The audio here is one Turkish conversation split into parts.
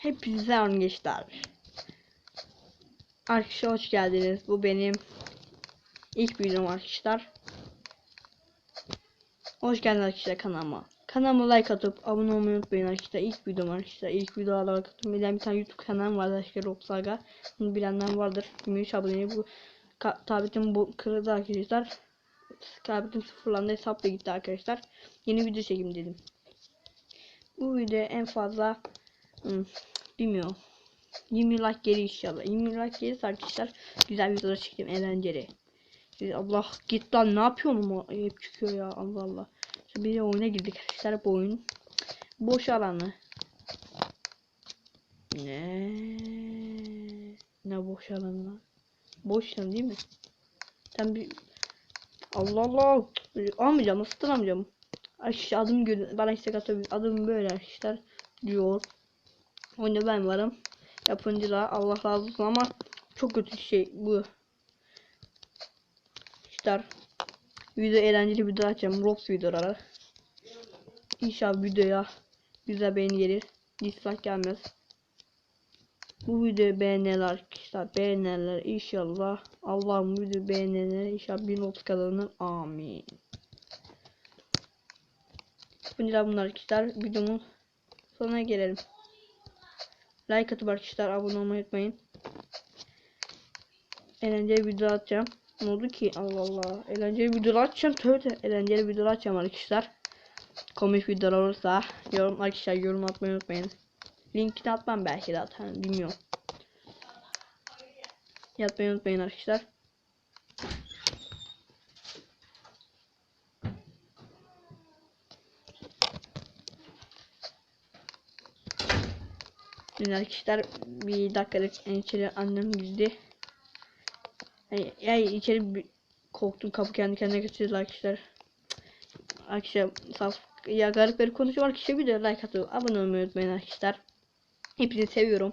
Hepinize arkadaşlar. Arkadaşlar hoş geldiniz. Bu benim ilk videom arkadaşlar. Hoş geldiniz arkadaşlar kanalıma. Kanalıma like atıp abone olmayı unutmayın arkadaşlar. İlk videom arkadaşlar. İlk videolara like atıp bilen bir tane YouTube kanalım var arkadaşlar Robsaga. Bunu bilenler vardır. 23 abone bu tabletim bu kırıldı arkadaşlar. Tabletim sıfırlandı hesapla gitti arkadaşlar. Yeni video çekeyim dedim. Bu video en fazla hmm, bilmiyorum. 20 like geri inşallah. 20 like gelirse arkadaşlar güzel videolar çekeyim eğlenceli. Siz- Allah git lan ne yapıyorsun hep çıkıyor ya Allah Allah. Şimdi bir de oyuna girdik arkadaşlar bu oyun. Boş alanı. Ne? Ne boş alanı lan? Boş alan değil mi? Sen bir Allah Allah. Almayacağım nasıl tutamayacağım? Aşağı adım gör bana istek atabilir. Adım böyle arkadaşlar diyor. Oyunda ben varım. Yapımcılar Allah razı olsun ama çok kötü şey bu. İşte video eğlenceli video açacağım. Roblox videoları. İnşallah videoya güzel beğeni gelir. Dislike gelmez. Bu videoyu beğenirler arkadaşlar. Beğenirler inşallah. Allah'ım videoyu beğenirler. İnşallah 1030 kazanır. Amin. Bunlar bunlar arkadaşlar. Videomun sonuna gelelim. Like atıp arkadaşlar abone olmayı unutmayın. Eğlenceli video atacağım. Ne oldu ki? Allah Allah. Eğlenceli video atacağım. Tövbe. Eğlenceli video atacağım arkadaşlar. Komik videolar olursa yorum arkadaşlar yorum atmayı unutmayın. Linkini atmam belki de atarım. Bilmiyorum. Yapmayı unutmayın arkadaşlar. Dün arkadaşlar bir dakikalık içeri annem girdi. Yani, yani içeri bir korktum kapı kendi kendine getirdi arkadaşlar. Arkadaşlar saf ya garip garip konuşuyor arkadaşlar bir de like atıyor. Abone olmayı unutmayın arkadaşlar. Hepinizi seviyorum.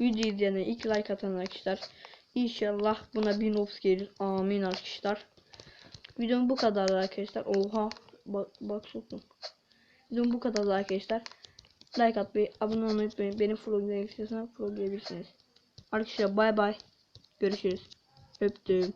Video izleyene ilk like atan arkadaşlar. İnşallah buna 1000 ops gelir. Amin arkadaşlar. Videom bu kadar arkadaşlar. Oha. Bak bak soktum. Videom bu kadar arkadaşlar. Like atmayı, abone olmayı unutmayın. Beni followlayabilirsiniz. Followlayabilirsiniz. Arkadaşlar bay bay. Görüşürüz. Öptüm.